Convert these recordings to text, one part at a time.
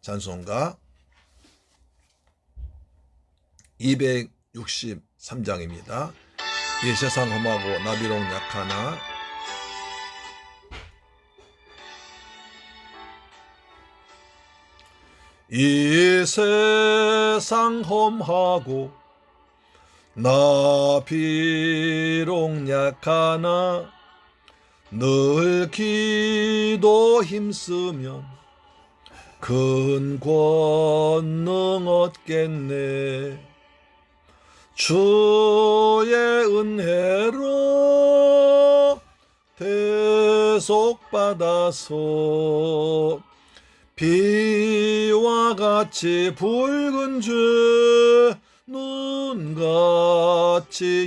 찬송가 263장입니다. 이 세상 험하고 나비롱 약하나 이 세상 험하고 나 비록 약하나 늘 기도 힘쓰면 큰 권능 얻겠네. 주의 은혜로 대속받아서 비와 같이 붉은 죄 눈같이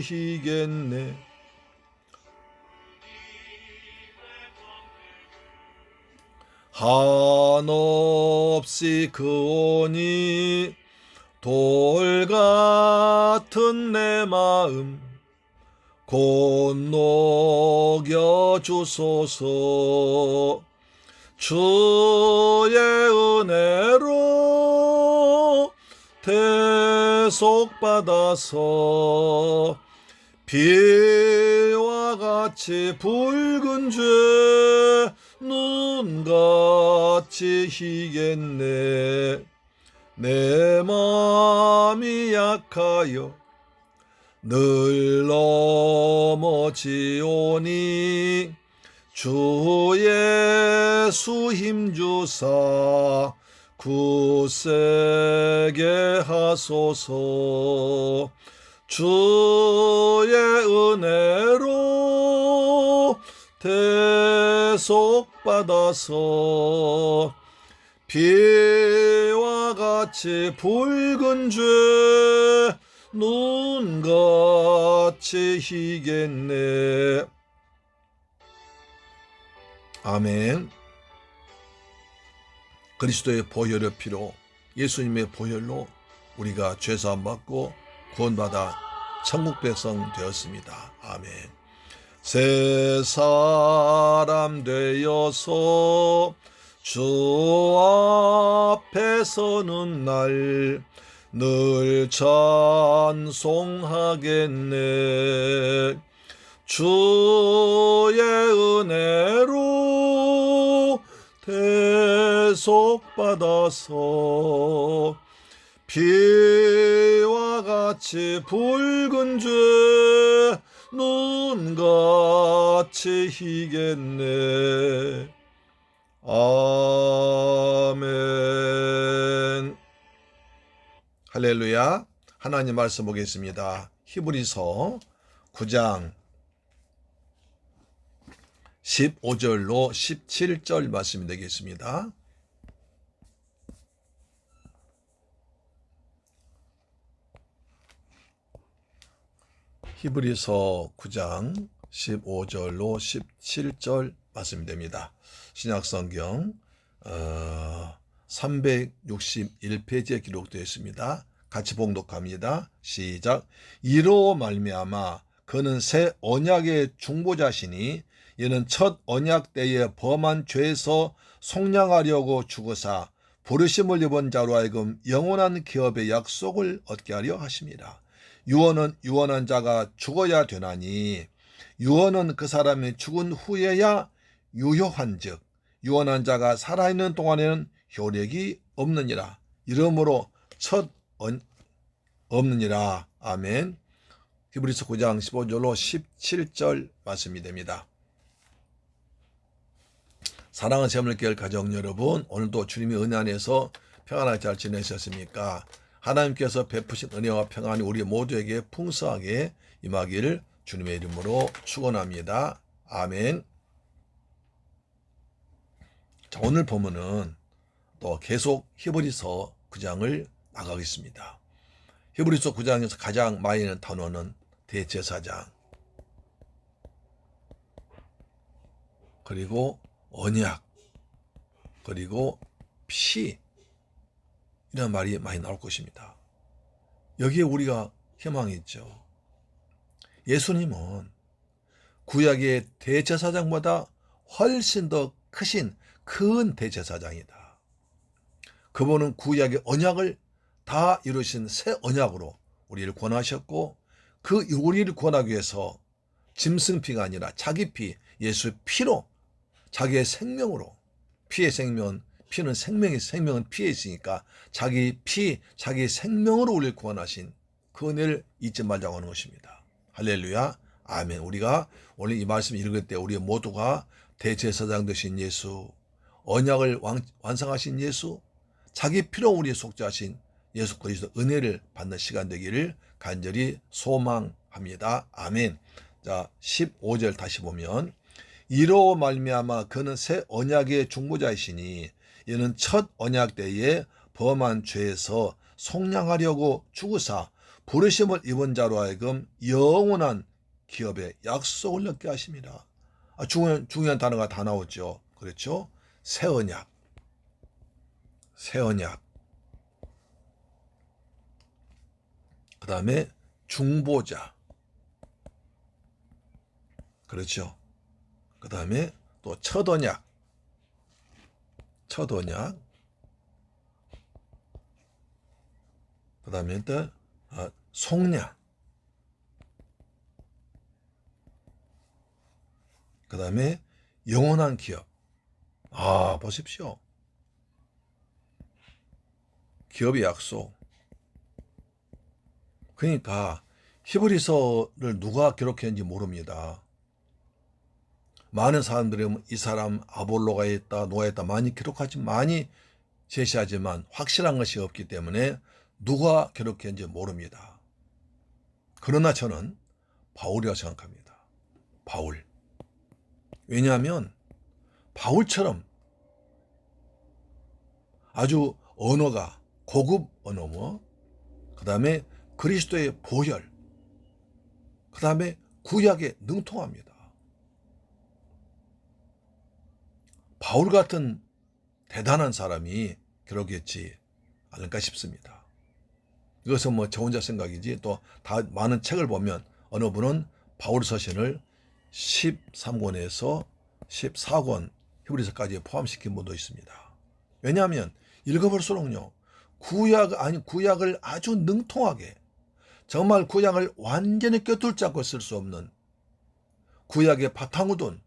희겠네 한없이 그 온이 돌 같은 내 마음 곧 녹여 주소서. 주의 은혜로 대속받아서 비와 같이 붉은 죄 눈같이 희겠네. 내 마음이 약하여 늘 넘어지오니 주 예수 힘주사 굳세게 하소서. 주의 은혜로 대속 받아서 비와 같이 붉은 죄 눈같이 희겠네 아멘 그리스도의 보혈의 피로 예수님의 보혈로 우리가 죄사함 받고 구원받아 천국 백성 되었습니다. 아멘. 새 사람 되어서 주 앞에 서는 날 늘 찬송하겠네. 주의 은혜로 대속받아서 비와 같이 붉은 죄 눈같이 희겠네. 아멘. 할렐루야. 하나님 말씀 보겠습니다. 히브리서 9장 15절로 17절 말씀이 되겠습니다. 히브리서 9장 15절로 17절 말씀이 됩니다. 신약성경 어, 361페이지에 기록되어 있습니다. 같이 봉독합니다. 시작. 이로 말미암아 그는 새 언약의 중보자시니 이는 첫 언약 때에 범한 죄에서 속량하려고 죽으사 부르심을 입은 자로 하여금 영원한 기업의 약속을 얻게 하려 하심이라. 유언은 유언한 자가 죽어야 되나니 유언은 그 사람이 죽은 후에야 유효한즉 유언한 자가 살아있는 동안에는 효력이 없느니라. 이러므로 첫 언, 없느니라. 아멘. 히브리서 9장 15절로 17절 말씀이 됩니다. 사랑하는 세물교회 가정 여러분, 오늘도 주님의 은혜 안에서 평안하게 잘 지내셨습니까? 하나님께서 베푸신 은혜와 평안이 우리 모두에게 풍성하게 임하기를 주님의 이름으로 축원합니다. 아멘. 자, 오늘 보면은 또 계속 히브리서 9장을 나가겠습니다. 히브리서 9장에서 가장 많이 있는 단어는 대제사장 그리고 언약 그리고 피 이런 말이 많이 나올 것입니다. 여기에 우리가 희망이 있죠. 예수님은 구약의 대제사장보다 훨씬 더 크신 큰 대제사장이다. 그분은 구약의 언약을 다 이루신 새 언약으로 우리를 권하셨고 그 우리를 권하기 위해서 짐승 피가 아니라 자기 피, 예수 피로 자기의 생명으로 피의 생명, 피는 생명이 생명은 피에 있으니까 자기 피, 자기 생명으로 우리를 구원하신 그 은혜를 잊지 말자고 하는 것입니다. 할렐루야. 아멘. 우리가 오늘 이 말씀 읽을 때 우리 모두가 대제사장 되신 예수, 언약을 완, 완성하신 예수, 자기 피로 우리 속죄하신 예수 그리스도 은혜를 받는 시간 되기를 간절히 소망합니다. 아멘. 자, 15절 다시 보면 이로 말미암아 그는 새 언약의 중보자이시니 이는 첫 언약 때에 범한 죄에서 속량하려고 죽으사 부르심을 입은 자로 하여금 영원한 기업의 약속을 얻게 하십니다. 아, 중요한, 중요한 단어가 다 나오죠. 그렇죠? 새 언약. 새 언약. 그 다음에 중보자. 그렇죠. 그 다음에 또 첫 언약. 첫 언약. 그 다음에 또 아, 속량. 그 다음에 영원한 기업. 아, 보십시오. 기업의 약속. 그러니까 히브리서를 누가 기록했는지 모릅니다. 많은 사람들이 이 사람 아볼로가 있다, 노아 있다 많이 기록하지 많이 제시하지만 확실한 것이 없기 때문에 누가 기록했는지 모릅니다. 그러나 저는 바울이라고 생각합니다. 바울. 왜냐하면 바울처럼 아주 언어가 고급 언어뭐 그 다음에 그리스도의 보혈 그 다음에 구약에 능통합니다. 바울 같은 대단한 사람이 기록했지 않을까 싶습니다. 이것은 뭐 저 혼자 생각이지 또 다 많은 책을 보면 어느 분은 바울 서신을 13권에서 14권 히브리서까지 포함시킨 분도 있습니다. 왜냐하면 읽어볼수록요 구약 아니 구약을 아주 능통하게 정말 구약을 완전히 껴뚫잡고 쓸 수 없는 구약의 바탕을 둔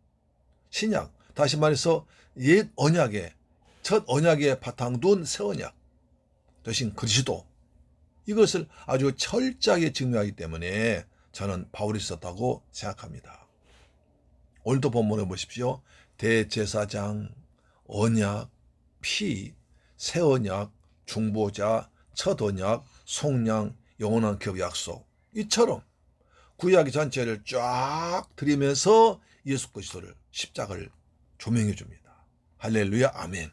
신약 다시 말해서 옛 언약의 첫 언약의 바탕 둔 새 언약 대신 그리스도 이것을 아주 철저하게 증명하기 때문에 저는 바울이 썼다고 생각합니다. 오늘도 본문을 보십시오. 대제사장, 언약, 피, 새 언약, 중보자, 첫 언약, 속량, 영원한 겹 약속 이처럼 구약의 전체를 쫙 들이면서 예수 그리스도를 십자가를 조명해 줍니다. 할렐루야 아멘.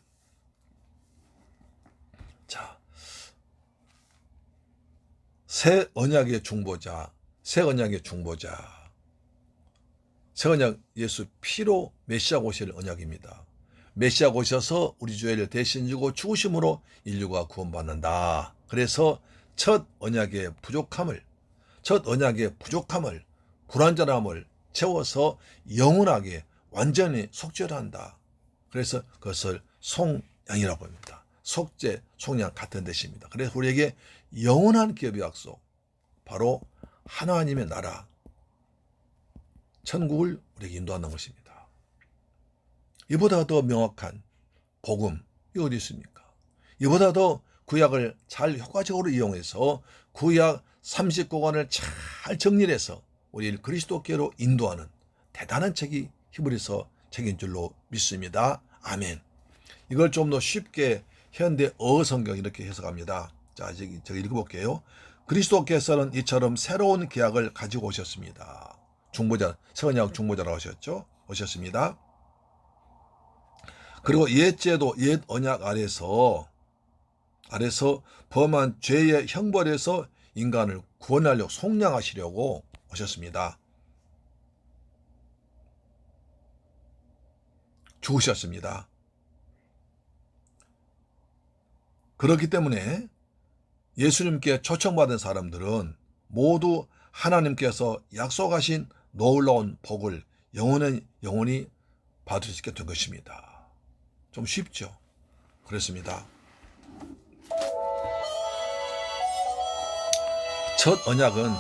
자, 새 언약의 중보자, 새 언약의 중보자. 새 언약 예수 피로 메시아 오실 언약입니다. 메시아 오셔서 우리 죄를 대신 지고 죽으심으로 인류가 구원받는다. 그래서 첫 언약의 부족함을 첫 언약의 부족함을 불완전함을 채워서 영원하게 완전히 속죄한다. 그래서 그것을 송양이라고 합니다. 속죄, 송양 같은 뜻입니다. 그래서 우리에게 영원한 기업의 약속, 바로 하나님의 나라, 천국을 우리에게 인도하는 것입니다. 이보다 더 명확한 복음, 이 어디 있습니까? 이보다 더 구약을 잘 효과적으로 이용해서 구약 39권을 잘 정리해서 우리를 그리스도께로 인도하는 대단한 책이 히브리서 책인 줄로 믿습니다. 아멘. 이걸 좀 더 쉽게 현대 어성경 이렇게 해석합니다. 자, 저기 제가 읽어볼게요. 그리스도께서는 이처럼 새로운 계약을 가지고 오셨습니다. 중보자, 세언약 중보자라고 하셨죠? 오셨습니다. 그리고 옛제도 옛 언약 아래서 아래서 범한 죄의 형벌에서 인간을 구원하려고 속량하시려고 오셨습니다. 죽으셨습니다. 그렇기 때문에 예수님께 초청받은 사람들은 모두 하나님께서 약속하신 놀라운 복을 영원히, 영원히 받을 수 있게 된 것입니다. 좀 쉽죠? 그렇습니다. 첫 언약은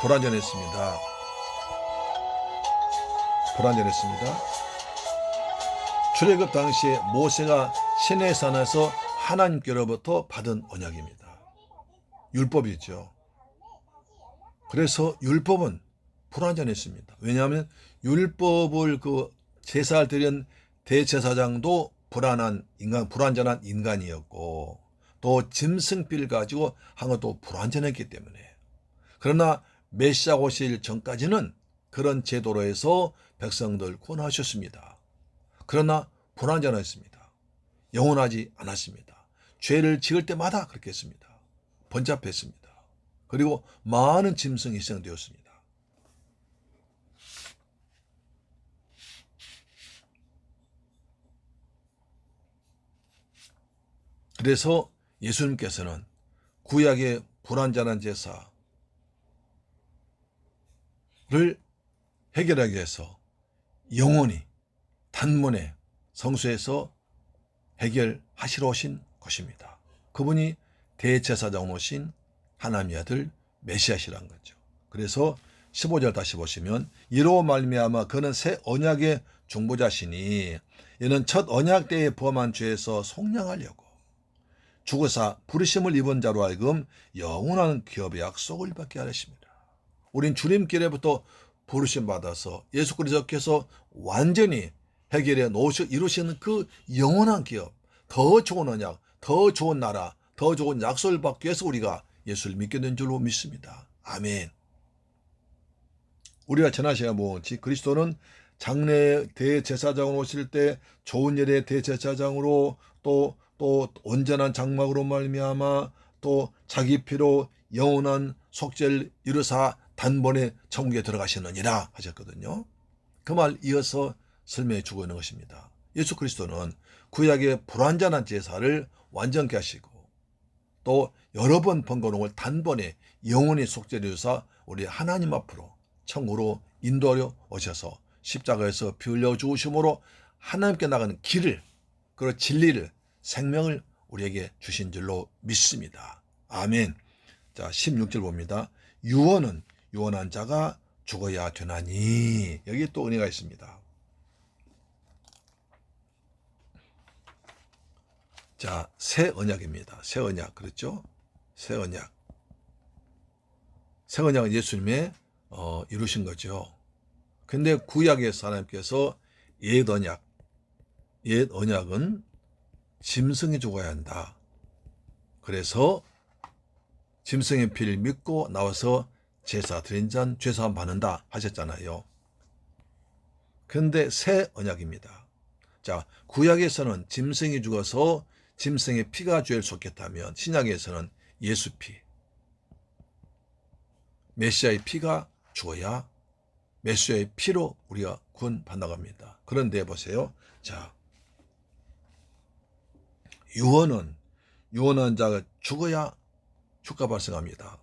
불완전했습니다. 불완전했습니다. 출애굽 당시에 모세가 시내 산에서 하나님께로부터 받은 언약입니다. 율법이죠. 그래서 율법은 불완전했습니다. 왜냐하면 율법을 그 제사를 드린 대제사장도 불안한 인간, 불완전한 인간이었고 또 짐승비를 가지고 한 것도 불완전했기 때문에 그러나 메시아 오실 전까지는 그런 제도로 해서 백성들 구원하셨습니다. 그러나 불완전했습니다. 영원하지 않았습니다. 죄를 지을 때마다 그렇게 했습니다. 번잡했습니다. 그리고 많은 짐승이 희생되었습니다. 그래서 예수님께서는 구약의 불완전한 제사를 해결하기 위해서 영원히 단문에 성수에서 해결하시러 오신 것입니다. 그분이 대제사장 오신 하나님의 아들 메시아시란 거죠. 그래서 15절 다시 보시면 이로 말미암아 그는 새 언약의 중보자시니 이는 첫 언약 때에 범한 죄에서 속량하려고 죽으사 부르심을 입은 자로 하여금 영원한 기업의 약속을 받게 하셨습니다. 우린 주님께로부터 부르심 받아서 예수 그리스도께서 완전히 해결해 놓으시 이루시는 그 영원한 기업, 더 좋은 언약, 더 좋은 나라, 더 좋은 약속을 받기 위해서 우리가 예수를 믿게 된 줄로 믿습니다. 아멘. 우리가 시간에 보았지 그리스도는 장래 대제사장으로 오실 때 좋은 일의 대제사장으로 또 또 온전한 장막으로 말미암아 또 자기 피로 영원한 속죄를 이루사 단번에 천국에 들어가시느니라 하셨거든요. 그 말 이어서 설명해 주고 있는 것입니다. 예수 그리스도는 구약의 불완전한 제사를 완전케 하시고 또 여러 번 번거로운 걸 단번에 영원히 속죄를 이루사 우리 하나님 앞으로 천국으로 인도하려 오셔서 십자가에서 피 흘려 죽으심으로 하나님께 나가는 길을 그리고 진리를 생명을 우리에게 주신 줄로 믿습니다. 아멘. 자, 16절 봅니다. 유언은 유언한 자가 죽어야 되나니 여기 또 은혜가 있습니다. 자, 새 언약입니다. 새 언약 그렇죠? 새 언약. 새 언약은 예수님의 어, 이루신 거죠. 근데 구약에서 하나님께서 옛 언약, 옛 언약은 짐승이 죽어야 한다. 그래서 짐승의 피를 믿고 나와서 제사 드린 잔 죄사함 받는다 하셨잖아요. 근데 새 언약입니다. 자, 구약에서는 짐승이 죽어서 짐승의 피가 죄를 속겠다면 신약에서는 예수 피, 메시아의 피가 죽어야 메시아의 피로 우리가 구원 받나갑니다. 그런데 보세요. 자, 유언은 유언한 자가 죽어야 주가 발생합니다.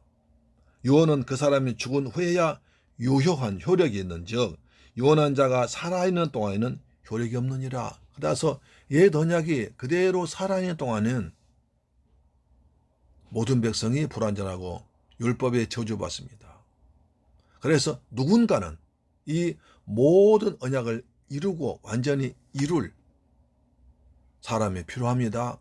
유언은 그 사람이 죽은 후에야 유효한 효력이 있는즉 유언한 자가 살아있는 동안에는 효력이 없느니라. 그래서 옛 언약이 그대로 살아있는 동안은 모든 백성이 불완전하고 율법에 저주받습니다. 그래서 누군가는 이 모든 언약을 이루고 완전히 이룰 사람이 필요합니다.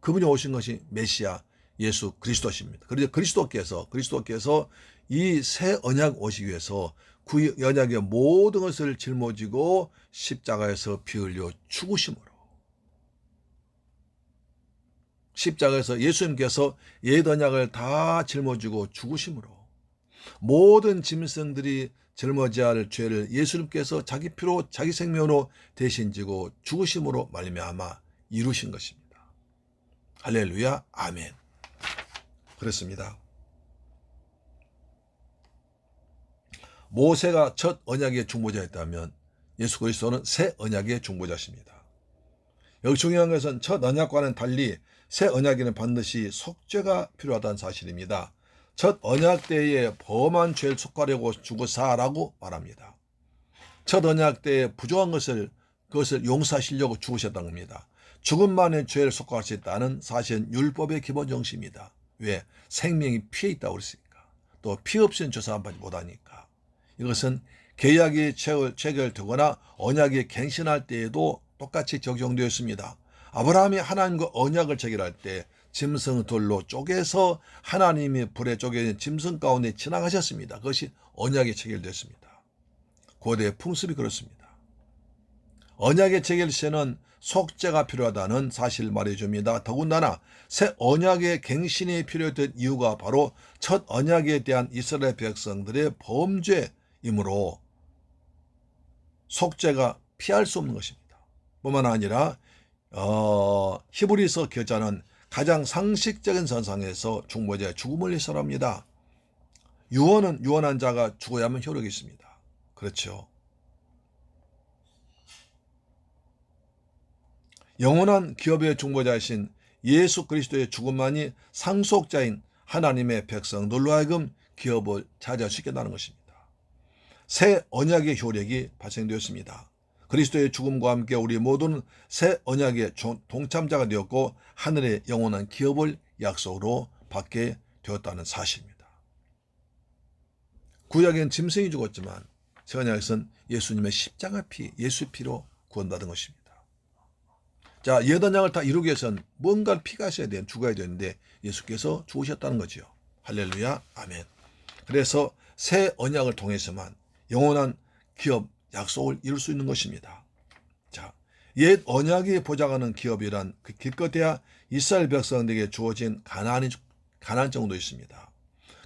그분이 오신 것이 메시아 예수 그리스도십니다. 그래서 그리스도께서 그리스도께서 이 새 언약 오시기 위해서 그 언약의 모든 것을 짊어지고 십자가에서 피 흘려 죽으심으로 십자가에서 예수님께서 옛 언약을 다 짊어지고 죽으심으로 모든 짐승들이 짊어져야 할 죄를 예수님께서 자기 피로 자기 생명으로 대신 지고 죽으심으로 말미암아 이루신 것입니다. 할렐루야 아멘. 그렇습니다. 모세가 첫 언약의 중보자였다면 예수 그리스도는 새 언약의 중보자십니다. 여기 중요한 것은 첫 언약과는 달리 새 언약에는 반드시 속죄가 필요하다는 사실입니다. 첫 언약 때에 범한 죄를 속하려고 죽으사라고 말합니다. 첫 언약 때에 부족한 것을 그것을 용서하시려고 죽으셨다는 겁니다. 죽음만의 죄를 속할 수 있다는 사실은 율법의 기본 정신입니다. 왜? 생명이 피에 있다고 그랬으니까. 또 피 없이는 조사받지 못하니까. 이것은 계약이 체결되거나 언약이 갱신할 때에도 똑같이 적용되었습니다. 아브라함이 하나님과 언약을 체결할 때 짐승 돌로 쪼개서 하나님이 불에 쪼개진 짐승 가운데 지나가셨습니다. 그것이 언약이 체결됐습니다. 고대 풍습이 그렇습니다. 언약의 체결 시에는 속죄가 필요하다는 사실 말해줍니다. 더군다나 새 언약의 갱신이 필요했던 이유가 바로 첫 언약에 대한 이스라엘 백성들의 범죄이므로 속죄가 피할 수 없는 것입니다. 뿐만 아니라 어, 히브리서 교자는 가장 상식적인 선상에서 중보자의 죽음을 예설합니다. 유언은 유언한 자가 죽어야만 효력이 있습니다. 그렇죠. 영원한 기업의 중보자이신 예수 그리스도의 죽음만이 상속자인 하나님의 백성들로 하여금 기업을 차지할 수 있게 하는 것입니다. 새 언약의 효력이 발생되었습니다. 그리스도의 죽음과 함께 우리 모두는 새 언약의 동참자가 되었고 하늘의 영원한 기업을 약속으로 받게 되었다는 사실입니다. 구약엔 짐승이 죽었지만 새 언약에서는 예수님의 십자가 피, 예수 피로 구원받은 것입니다. 자, 옛 언약을 다 이루기 위해서는 뭔가 피가 있어야 돼, 죽어야 되는데 예수께서 죽으셨다는 거지요. 할렐루야, 아멘. 그래서 새 언약을 통해서만 영원한 기업, 약속을 이룰 수 있는 것입니다. 자, 옛 언약이 보장하는 기업이란 그 기껏해야 이스라엘 백성들에게 주어진 가난이 가난 정도 있습니다.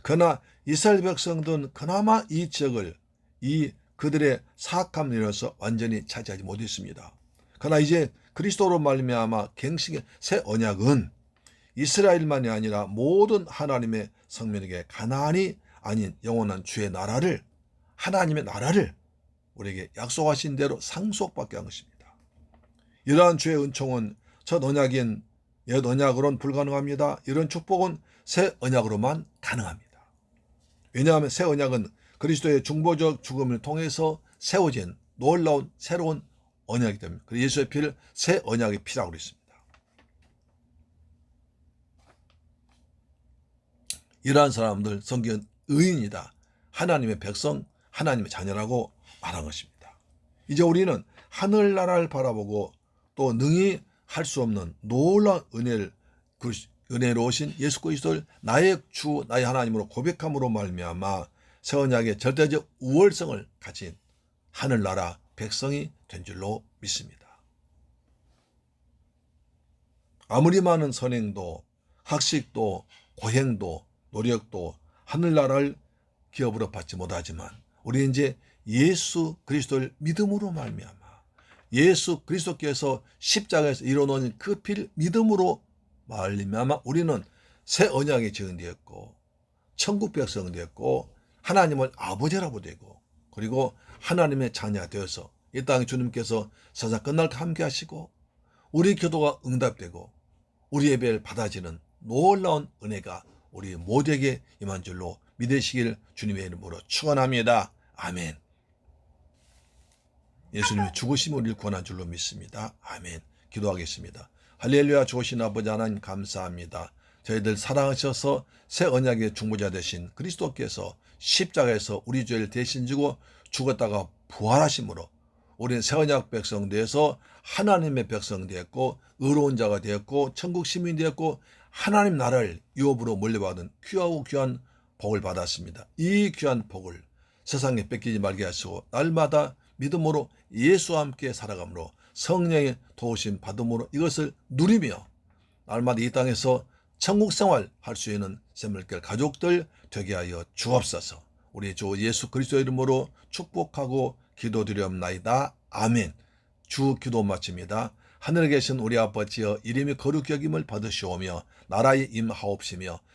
그러나 이스라엘 백성들은 그나마 이 지역을 이 그들의 사악함을 이어서 완전히 차지하지 못했습니다. 그러나 이제 그리스도로 말미암아 갱식의 새 언약은 이스라엘만이 아니라 모든 하나님의 성민에게 가난이 아닌 영원한 주의 나라를 하나님의 나라를 우리에게 약속하신 대로 상속받게 한 것입니다. 이러한 주의 은총은 첫 언약인 옛 언약으로는 불가능합니다. 이런 축복은 새 언약으로만 가능합니다. 왜냐하면 새 언약은 그리스도의 중보적 죽음을 통해서 세워진 놀라운 새로운 언약이기 때문에 그래서 예수의 피를 새 언약의 피라고 그랬습니다. 이러한 사람들 성경은 의인이다. 하나님의 백성, 하나님의 자녀라고 말한 것입니다. 이제 우리는 하늘나라를 바라보고 또 능히 할 수 없는 놀라운 은혜를 그 은혜로우신 예수 그리스도를 나의 주 나의 하나님으로 고백함으로 말미암아 새 언약의 절대적 우월성을 가진 하늘나라 백성이 된 줄로 믿습니다. 아무리 많은 선행도 학식도 고행도 노력도 하늘나라를 기업으로 받지 못하지만 우리 이제 예수 그리스도를 믿음으로 말미암아 예수 그리스도께서 십자가에서 이뤄놓은 그 피를 믿음으로 말미암아 우리는 새 언약의 증인 되었고 천국 백성 되었고 하나님을 아버지라고 되고 그리고 하나님의 자녀가 되어서 이 땅에 주님께서 사사 끝날 때 함께 하시고 우리 기도가 응답되고 우리 예배를 받아지는 놀라운 은혜가 우리 모두에게 임한 줄로 믿으시길 주님의 이름으로 축원합니다. 아멘. 예수님의 죽으심을 우리를 구원한 줄로 믿습니다. 아멘. 기도하겠습니다. 할렐루야 좋으신 아버지 하나님 감사합니다. 저희들 사랑하셔서 새 언약의 중보자 되신 그리스도께서 십자가에서 우리 죄를 대신 지고 죽었다가 부활하심으로 우리는 새 언약 백성 되어서 하나님의 백성 되었고 의로운 자가 되었고 천국 시민 되었고 하나님 나라를 유업으로 물려받은 귀하고 귀한 복을 받았습니다. 이 귀한 복을 세상에 뺏기지 말게 하시고 날마다 믿음으로 예수와 함께 살아감으로 성령의 도우심 받음으로 이것을 누리며 날마다 이 땅에서 천국 생활 할 수 있는 샘물결 가족들 되게 하여 주옵소서. 우리 주 예수 그리스도 이름으로 축복하고 기도드리옵나이다. 아멘. 주 기도 마칩니다. 하늘에 계신 우리 아버지여 이름이 거룩히 여김을 받으시오며 나라의 임하옵시며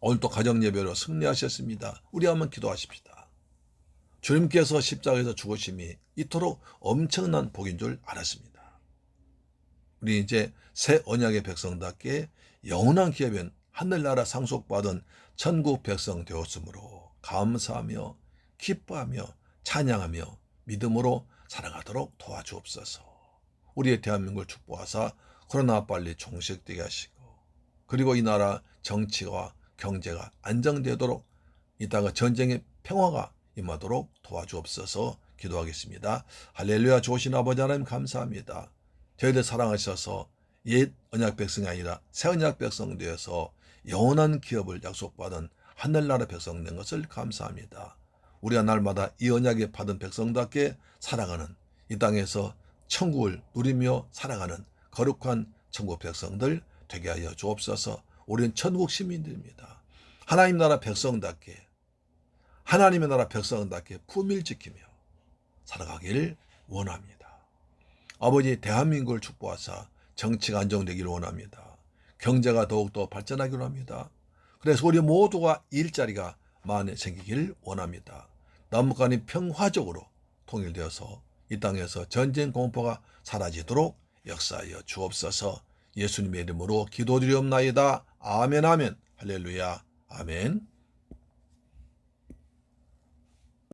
오늘도 가정 예배로 승리하셨습니다. 우리 한번 기도하십시다. 주님께서 십자가에서 죽으심이 이토록 엄청난 복인 줄 알았습니다. 우리 이제 새 언약의 백성답게 영원한 기업엔 하늘나라 상속받은 천국 백성 되었으므로 감사하며 기뻐하며 찬양하며 믿음으로 살아가도록 도와주옵소서. 우리의 대한민국을 축복하사 코로나 빨리 종식되게 하시고 그리고 이 나라 정치와 경제가 안정되도록 이 땅의 전쟁의 평화가 임하도록 도와주옵소서 기도하겠습니다. 할렐루야 좋으신 아버지 하나님 감사합니다. 저희들 사랑하셔서 옛 언약 백성이 아니라 새 언약 백성 되어서 영원한 기업을 약속받은 하늘나라 백성 된 것을 감사합니다. 우리가 날마다 이 언약에 받은 백성답게 살아가는 이 땅에서 천국을 누리며 살아가는 거룩한 천국 백성들 되게 하여 주옵소서. 우리는 천국 시민들입니다. 하나님 나라 백성답게 하나님의 나라 백성답게 품일 지키며 살아가기를 원합니다. 아버지 대한민국을 축복하사 정치가 안정되기를 원합니다. 경제가 더욱더 발전하기를 합니다. 그래서 우리 모두가 일자리가 많이 생기기를 원합니다. 남북한이 평화적으로 통일되어서 이 땅에서 전쟁 공포가 사라지도록 역사하여 주옵소서 예수님의 이름으로 기도드리옵나이다. 아멘 아멘. 할렐루야. 아멘